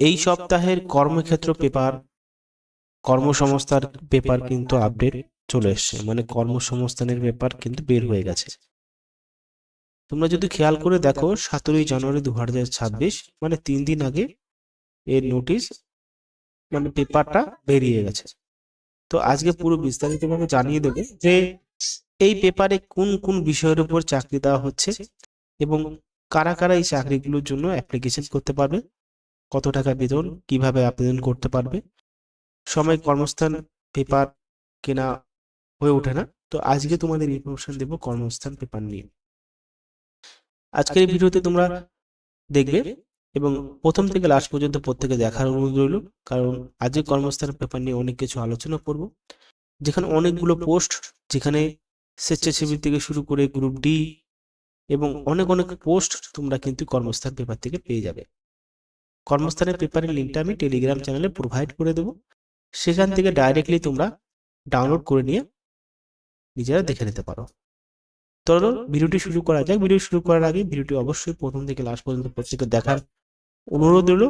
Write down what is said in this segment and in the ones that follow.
এই সপ্তাহের কর্মক্ষেত্র পেপার, কর্মসংস্থার পেপার কিন্তু আপডেট চলে এসছে। মানে কর্মসংস্থানের পেপার কিন্তু বের হয়ে গেছে। তোমরা যদি খেয়াল করে দেখো, সতেরোই জানুয়ারি দু হাজার ছাব্বিশ মানে তিন দিন আগে এর নোটিশ মানে পেপারটা বেরিয়ে গেছে। তো আজকে পুরো বিস্তারিতভাবে জানিয়ে দেবো যে এই পেপারে কোন কোন বিষয়ের উপর চাকরি দেওয়া হচ্ছে এবং কারা কারা এই চাকরিগুলোর জন্য অ্যাপ্লিকেশন করতে পারবে। কত টাকা বেতন কীভাবে আবেদন করতে পারবে? সময় কর্মস্থান, পেপার কেনা হয়ে ওঠে না। তো আজকে তোমাদের ইনফরমেশন দেবো কর্মস্থান, পেপার নিয়ে। আজকের এই ভিডিওতে তোমরা দেখবে এবং প্রথম থেকে লাস্ট পর্যন্ত প্রত্যেকে দেখার অনুরোধ রইল। কারণ আজকে কর্মস্থান, পেপার নিয়ে অনেক কিছু আলোচনা করব। যেখানে অনেকগুলো পোস্ট, যেখানে স্বেচ্ছাসেবী থেকে শুরু করে গ্রুপ ডি এবং অনেক অনেক পোস্ট তোমরা কিন্তু কর্মস্থান, পেপার থেকে পেয়ে যাবে। কর্মস্থানের পেপারের লিঙ্কটা আমি টেলিগ্রাম চ্যানেলে প্রোভাইড করে দেবো। সেখান থেকে ডাইরেক্টলি তোমরা ডাউনলোড করে নিয়ে নিজেরা দেখে নিতে পারো। চলো ভিডিওটি শুরু করা যাক। ভিডিও শুরু করার আগে ভিডিওটি অবশ্যই প্রথম থেকে লাস্ট পর্যন্ত প্রত্যেকে দেখার অনুরোধ রইল।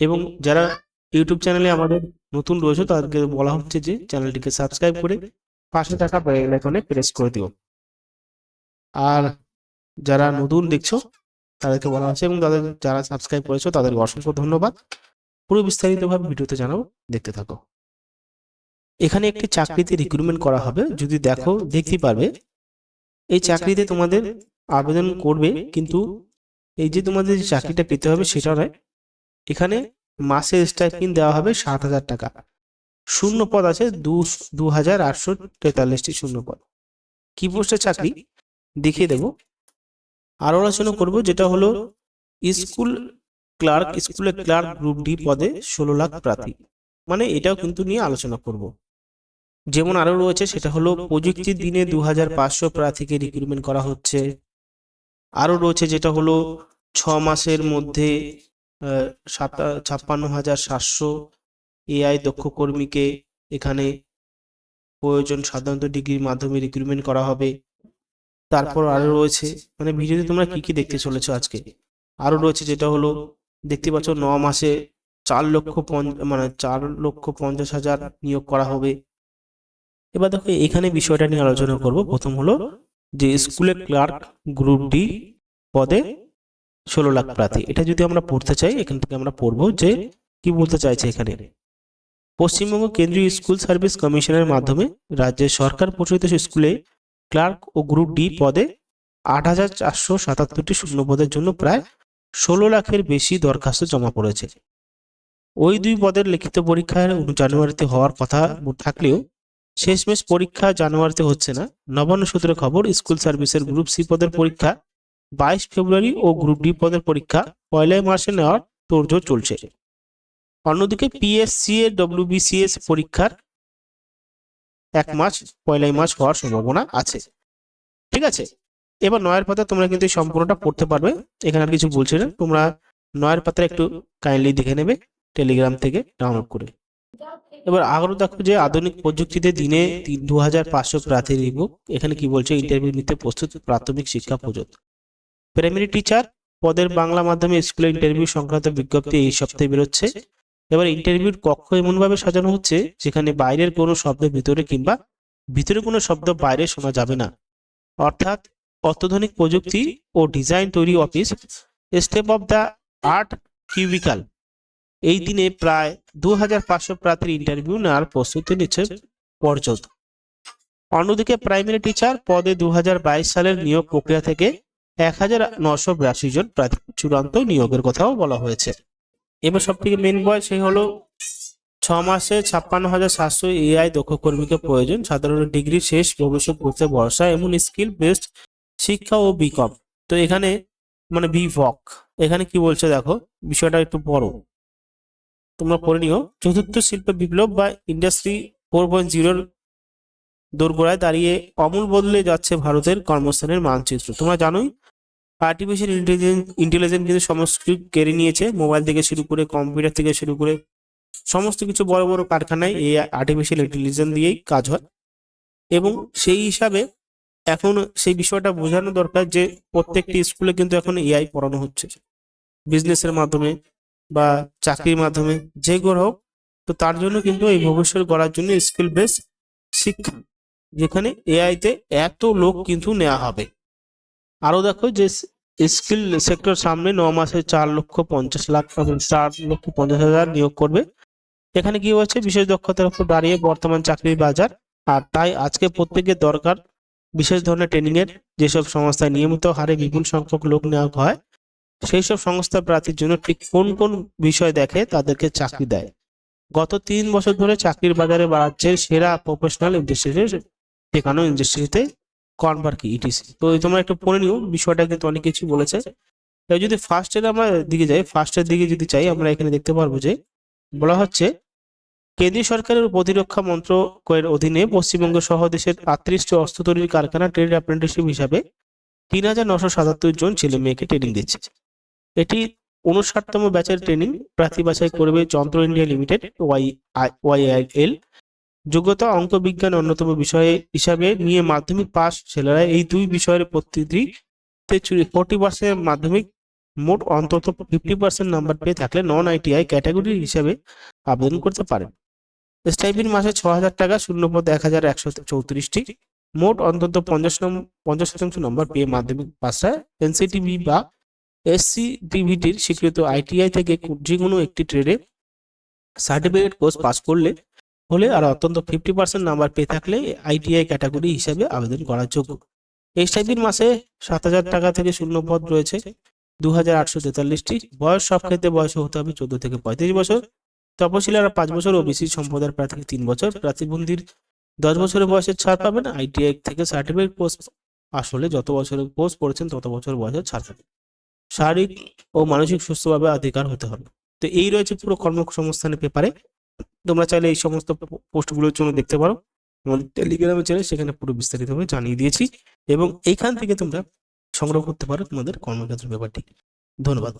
এবং যারা ইউটিউব চ্যানেলে আমাদের নতুন রয়েছে, তাদেরকে বলা হচ্ছে যে চ্যানেলটিকে সাবস্ক্রাইব করে পাশে থাকা বেল আইকনে প্রেস করে দিও। আর যারা নতুন দেখছ তাদেরকে বলা হচ্ছে এবং তাদের যারা সাবস্ক্রাইব করেছ তাদেরকে অসংখ্য ধন্যবাদ। পুরো বিস্তারিতভাবে ভিডিওতে জানাও, দেখতে থাকো। এখানে একটি চাকরিতে রিক্রুটমেন্ট করা হবে। যদি দেখো, দেখতে পারবে, এই চাকরিতে তোমাদের আবেদন করবে, কিন্তু এই যে তোমাদের যে চাকরিটা পেতে হবে সেটা নয়। এখানে মাসে স্টাইপিন দেওয়া হবে সাত হাজার টাকা। শূন্য পদ আছে দু দু হাজার আটশো তেতাল্লিশটি শূন্য পদ। কি পোস্টের চাকরি? দেখিয়ে দেব। আরও আলোচনা করব যেটা হলো স্কুল ক্লার্ক, স্কুলের ক্লার্ক গ্রুপ ডি পদে ষোলো লাখ প্রার্থী। মানে এটাও কিন্তু নিয়ে আলোচনা করব। যেমন আরও রয়েছে, সেটা হলো প্রযুক্তির দিনে দু হাজার পাঁচশো প্রার্থীকে রিক্রুটমেন্ট করা হচ্ছে। আরও রয়েছে যেটা হলো ছ মাসের মধ্যে সাতা- ছাপ্পান্ন হাজার সাতশো এআই দক্ষ কর্মীকে এখানে প্রয়োজন সাধারণত ডিগ্রির মাধ্যমে রিক্রুটমেন্ট করা হবে। তারপর আরও রয়েছে মানে ভিডিওতে তোমরা কি কি দেখতে চলেছো আজকে? আরও রয়েছে যেটা হলো দেখতে পাচ্ছ ন মাসে চার লক্ষ মানে চার লক্ষ পঞ্চাশ হাজার নিয়োগ করা হবে। এবার দেখো এখানে বিষয়টা নিয়ে আলোচনা করব। প্রথম হলো যে স্কুলের ক্লার্ক গ্রুপ ডি পদে ষোলো লাখ প্রার্থী। এটা যদি আমরা পড়তে চাই এখান থেকে আমরা পড়ব যে কি বলতে চাইছে এখানে। পশ্চিমবঙ্গ কেন্দ্রীয় স্কুল সার্ভিস কমিশনের মাধ্যমে রাজ্যের সরকার প্রচলিত স্কুলে ক্লার্ক ও গ্রুপ ডি পদে আট হাজার চারশো সাতাত্তরটি শূন্য পদের জন্য প্রায় ষোলো লাখের বেশি দরখাস্ত জমা পড়েছে। ওই দুই পদের লিখিত পরীক্ষার জানুয়ারিতে হওয়ার কথা থাকলেও শেষমেশ পরীক্ষা জানুয়ারিতে হচ্ছে না। নবান্ন সূত্রে খবর, স্কুল সার্ভিসের গ্রুপ সি পদের পরীক্ষা বাইশ ফেব্রুয়ারি ও গ্রুপ ডি পদের পরীক্ষা পয়লাই মার্চে নেওয়ার তোড়জোড় চলছে। অন্যদিকে পিএসসি এর ডব্লিউবিসিএস পরীক্ষার এক মাস, পয়লাই মাস হওয়ার সম্ভাবনা আছে। ঠিক আছে? এবার নয়ের পাতা তোমরা কিন্তু সম্পূর্ণটা পড়তে পারবে। এখানে আর কিছু বলছি না। তোমরা নয়ের পাতা একটু কাইন্ডলি দেখে নেবে টেলিগ্রাম থেকে ডাউনলোড করে। এবার আরও দেখো যে আধুনিক প্রযুক্তিতে দিনে দু হাজার পাঁচশো প্রার্থী নিয়োগ। এখানে কি বলছে? ইন্টারভিউ নিতে প্রস্তুত প্রাথমিক শিক্ষা পর্যন্ত প্রাইমারি টিচার পদের বাংলা মাধ্যমে স্কুলে ইন্টারভিউ সংক্রান্ত বিজ্ঞপ্তি এই সপ্তাহে বেরোচ্ছে। এবার ইন্টারভিউর কক্ষ এমনভাবে সাজানো হচ্ছে যেখানে বাইরের কোনো শব্দ ভিতরে কিংবা ভিতরে কোনো শব্দ বাইরে শোনা যাবে না। অর্থাৎ অত্যাধুনিক প্রযুক্তি ও ডিজাইন তৈরি office step of the art cubicle. এই দিনে প্রায় দু হাজার পাঁচশো প্রার্থীর ইন্টারভিউ নেওয়ার প্রস্তুতি নিচ্ছে পর্যন্ত। অন্যদিকে প্রাইমারি টিচার পদে দু হাজার বাইশ সালের নিয়োগ প্রক্রিয়া থেকে এক হাজার নশো বিরাশি জন প্রার্থী চূড়ান্ত নিয়োগের কথাও বলা হয়েছে। এবার সব থেকে মেন বয় সেই হলো ছ মাসে ছাপ্পান্ন হাজার সাতশো এআই দক্ষ কর্মীকে প্রয়োজন। সাধারণ ডিগ্রি শেষ ভবিষ্যৎ করতে ভরসা এমন স্কিল বেসড শিক্ষা ও বিকম তো এখানে মানে বিভক এখানে কি বলছে দেখো, বিষয়টা একটু বড়। তোমরা পড়ে নিও। চতুর্থ শিল্প বিপ্লব বা ইন্ডাস্ট্রি ফোর পয়েন্ট জিরোর দোরগোড়ায় দাঁড়িয়ে অমূল বদলে যাচ্ছে ভারতের কর্মস্থানের মানচিত্র। তোমরা জানোই আর্টিফিশিয়াল ইন্টেলিজেন্স ইন্টেলিজেন্স কিন্তু সমস্ত কিছু কেড়ে নিয়েছে মোবাইল থেকে শুরু করে কম্পিউটার থেকে শুরু করে সমস্ত কিছু বড় বড় কারখানায় এই আর্টিফিশিয়াল ইন্টেলিজেন্স দিয়েই কাজ হয়। এবং সেই হিসাবে এখন সেই বিষয়টা বোঝানো দরকার যে প্রত্যেকটি স্কুলে কিন্তু এখন এআই পড়ানো হচ্ছে। বিজনেসের মাধ্যমে বা চাকরির মাধ্যমে যে করে হোক, তো তার জন্য কিন্তু এই ভবিষ্যৎ গড়ার জন্য স্কিল বেস শিক্ষা, যেখানে এআইতে এত লোক কিন্তু নেওয়া হবে। আরও দেখো যে স্কিল সেক্টর সামনে ন মাসে চার লক্ষ পঞ্চাশ লাখ চার লক্ষ পঞ্চাশ হাজার নিয়োগ করবে। এখানে কি হচ্ছে বিশেষ দক্ষতার উপর দাঁড়িয়ে বর্তমান চাকরির বাজার। আর তাই আজকে প্রত্যেকের দরকার বিশেষ ধরনের ট্রেনিং এর। যেসব সংস্থায় নিয়মিত হারে বিপুল সংখ্যক লোক নেওয়া হয় সেই সব সংস্থা প্রার্থীর জন্য ঠিক কোন কোন বিষয় দেখে তাদেরকে চাকরি দেয়। গত তিন বছর ধরে চাকরির বাজারে বাড়াচ্ছে সেরা প্রফেশনাল ইন্ডাস্ট্রিতে শেখানো ইন্ডাস্ট্রিতে কনভার কি ইটিসি তো তোমরা একটু পড়ে নিও, বিষয়টা কিন্তু অনেক কিছু বলেছে। এবার যদি ফার্স্টের আমরা দিকে যাই ফার্স্টের দিকে যদি চাই, আমরা এখানে দেখতে পারব যে বলা হচ্ছে, কেন্দ্রীয় সরকারের প্রতিরক্ষা মন্ত্রকের অধীনে পশ্চিমবঙ্গ সহ দেশের আটত্রিশটি অস্ত্র তৈরির কারখানা ট্রেড অ্যাপ্রেন্টিসশিপ হিসাবে তিন হাজার নশো সাতাত্তর জন ছেলে মেয়েকে ট্রেনিং দিচ্ছে। এটি উনষাটতম ব্যাচের ট্রেনিং প্রার্থী বাছাই করবে যন্ত্র ইন্ডিয়া লিমিটেড ওয়াই ওয়াইআইএল যোগ্যতা অঙ্ক বিজ্ঞান অন্যতম বিষয়ে হিসাবে নিয়ে মাধ্যমিক পাস ছেলেরা এই দুই বিষয়ের প্রতিটিতে ফোর্টি পার্সেন্ট মাধ্যমিক, মোট অন্তত ফিফটি পার্সেন্ট নাম্বার পেয়ে থাকলে নন আইটিআই ক্যাটাগরি হিসাবে আবেদন করতে পারেন। স্টাইপিন মাসে ছ হাজার টাকা শূন্য পদ এক হাজার একশো চৌত্রিশটি। মোট অন্তত পঞ্চাশ নম্বর পঞ্চাশ শতাংশ নম্বর পেয়ে মাধ্যমিক পাশে এনসিটিভি বা এসসি টিভিটির স্বীকৃত আইটিআই থেকে যে কোনো একটি ট্রেডে সার্টিফিকেট কোর্স পাস করলে হলে আর অত্যন্ত ফিফটি পার্সেন্ট নাম্বার পেয়ে থাকলে আইটিআই ক্যাটাগরি হিসাবে আবেদন করার যোগ্য। এসআইপির মাসে সাত হাজার টাকা থেকে শূন্য পদ রয়েছে। দু হাজার আটশো তেতাল্লিশটি বয়স সব ক্ষেত্রে বয়স হতে হবে চোদ্দ থেকে পঁয়ত্রিশ বছর। তপশিলারা পাঁচ বছর ওবিসি সম্প্রদায়ের প্রার্থী তিন বছর। প্রার্থীবন্দির দশ বছরের বয়সের ছাড় পাবেন আইটিআই থেকে সার্টিফিকেট কোর্স আসলে যত বছরের কোর্স পড়েছেন তত বছর বয়সের ছাড় পাবেন। শারীরিক ও মানসিক সুস্থভাবে অধিকার হতে হবে। তো এই রয়েছে পুরো কর্মসংস্থানের পেপারে। তোমরা চাইলে এই সমস্ত পোস্টগুলোর জন্য দেখতে পারো। আমাদের টেলিগ্রামে চ্যানেল সেখানে পুরো বিস্তারিতভাবে জানিয়ে দিয়েছি এবং এইখান থেকে তোমরা সংগ্রহ করতে পারো তোমাদের কর্মক্ষেত্র ব্যাপারটি। ধন্যবাদ।